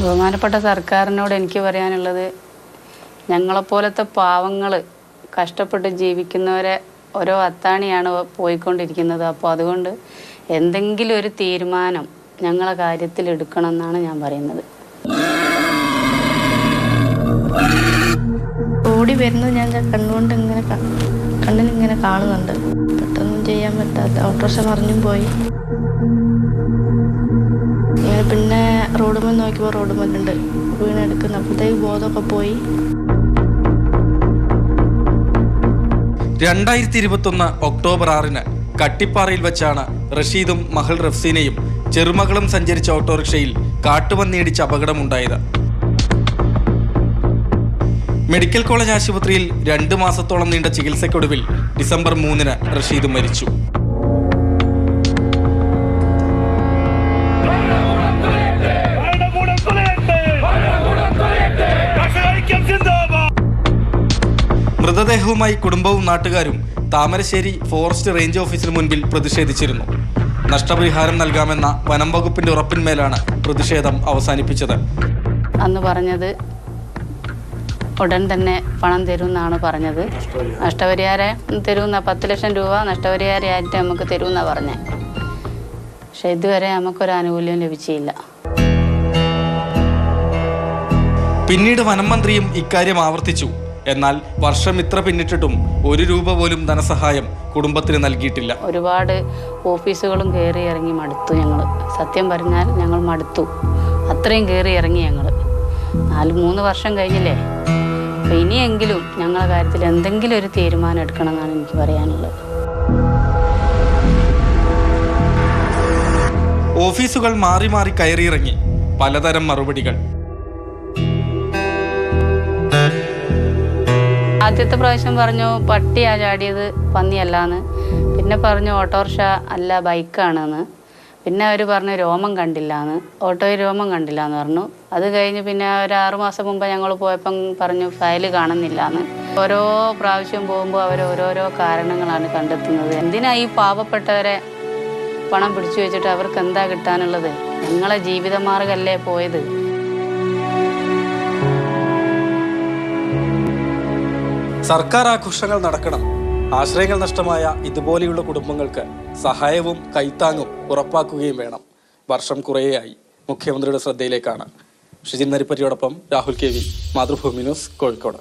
ബഹുമാനപ്പെട്ട സർക്കാരിനോട് എനിക്ക് പറയാനുള്ളത് ഞങ്ങളെപ്പോലത്തെ പാവങ്ങൾ കഷ്ടപ്പെട്ട് ജീവിക്കുന്നവരെ ഓരോ അത്താണിയാണ് പോയിക്കൊണ്ടിരിക്കുന്നത്. അപ്പോൾ അതുകൊണ്ട് എന്തെങ്കിലും ഒരു തീരുമാനം ഞങ്ങളെ കാര്യത്തിൽ എടുക്കണം എന്നാണ് ഞാൻ പറയുന്നത്. ഓടി വരുന്നത് ഞാൻ കണ്ണുകൊണ്ട് ഇങ്ങനെ കണ്ണിനിങ്ങനെ കാണുന്നുണ്ട്. പെട്ടെന്ന് ചെയ്യാൻ പറ്റാത്ത ഓട്ടോറിക്ഷ മറിഞ്ഞും പോയി. റോഡ് മേൽ നോക്കിയപ്പോൾ റോഡ് മുന്നുണ്ട് വീണെടുക്കുന്ന അപ്പോഴത്തേക്ക് ബോധമൊക്കെ പോയി. രണ്ടായിരത്തി ഇരുപത്തൊന്ന് ഒക്ടോബർ ആറിന് കട്ടിപ്പാറയിൽ വെച്ചാണ് റഷീദും മഹൽ റഫ്സീനയും ചെറുമകളും സഞ്ചരിച്ച ഓട്ടോറിക്ഷയിൽ കാട്ടുപന്നിയിടിച്ച് അപകടമുണ്ടായത്. മെഡിക്കൽ കോളേജ് ആശുപത്രിയിൽ രണ്ട് മാസത്തോളം നീണ്ട ചികിത്സയ്ക്കൊടുവിൽ ഡിസംബർ മൂന്നിന് റഷീദ് മരിച്ചു. മൃതദേഹവുമായി കുടുംബവും നാട്ടുകാരും താമരശ്ശേരി ഫോറസ്റ്റ് റേഞ്ച് ഓഫീസിന് മുൻപിൽ പ്രതിഷേധിച്ചിരുന്നു. നഷ്ടപരിഹാരം നൽകാമെന്ന വനം വകുപ്പിന്റെ ഉറപ്പിന്മേലാണ് പ്രതിഷേധം അവസാനിപ്പിച്ചത്. അന്ന് പറഞ്ഞത് ഉടൻ തന്നെ പണം തരും എന്നാണ് പറഞ്ഞത്. നഷ്ടപരിഹാരം. തരുന്ന പത്ത് ലക്ഷം രൂപ നഷ്ടപരിഹാരമായിട്ട് നമുക്ക് തരുമെന്നാണ് പറഞ്ഞത് പക്ഷെ ഇതുവരെ നമുക്കൊരു ആനുകൂല്യം ലഭിച്ചില്ല. പിന്നീട് വനം മന്ത്രിയും ഇക്കാര്യം ആവർത്തിച്ചു. എന്നാൽ വർഷം ഇത്ര പിന്നിട്ടിട്ടും ഒരു രൂപ പോലും ധനസഹായം കുടുംബത്തിന് നൽകിയിട്ടില്ല. ഒരുപാട് ഓഫീസുകളും കയറി ഇറങ്ങി മടുത്തു ഞങ്ങൾ സത്യം പറഞ്ഞാൽ ഞങ്ങൾ മടുത്തു. അത്രയും കയറി ഇറങ്ങി ഞങ്ങൾ നാല് മൂന്ന് വർഷം കഴിഞ്ഞില്ലേ? അപ്പം ഇനിയെങ്കിലും ഞങ്ങളുടെ കാര്യത്തിൽ എന്തെങ്കിലും ഒരു തീരുമാനം എടുക്കണം എന്നാണ് എനിക്ക് പറയാനുള്ളത്. ഓഫീസുകൾ മാറി മാറി കയറിയിറങ്ങി പലതരം മറുപടികൾ. ആദ്യത്തെ പ്രാവശ്യം പറഞ്ഞു പട്ടിയാ ചാടിയത് പന്നിയല്ലാന്ന്. പിന്നെ പറഞ്ഞു ഓട്ടോറിക്ഷ അല്ല ബൈക്കാണെന്ന്. പിന്നെ അവർ പറഞ്ഞു രോമം കണ്ടില്ലാന്ന്. ഓട്ടോയിൽ രോമം കണ്ടില്ലാന്ന് പറഞ്ഞു. അത് കഴിഞ്ഞ് പിന്നെ ഒരു ആറു മാസം മുമ്പ് ഞങ്ങൾ പോയപ്പം പറഞ്ഞു ഫയൽ കാണുന്നില്ലാന്ന്. ഓരോ പ്രാവശ്യം പോകുമ്പോൾ അവർ ഓരോരോ കാരണങ്ങളാണ് കണ്ടെത്തുന്നത്. എന്തിനാ ഈ പാവപ്പെട്ടവരെ പണം പിടിച്ചു വെച്ചിട്ട് അവർക്ക് എന്താ കിട്ടാനുള്ളത്? ഞങ്ങളെ ജീവിതമാർഗല്ലേ പോയത്. സർക്കാർ ആഘോഷങ്ങൾ നടക്കണം. ആശ്രയങ്ങൾ നഷ്ടമായ ഇതുപോലെയുള്ള കുടുംബങ്ങൾക്ക് സഹായവും കൈത്താങ്ങും ഉറപ്പാക്കുകയും വേണം. വർഷം കുറേയായി മുഖ്യമന്ത്രിയുടെ ശ്രദ്ധയിലേക്കാണ്. Shijin നരിപ്പറ്റിയോടൊപ്പം Rahul K V Mathrubhumi news Kozhikode.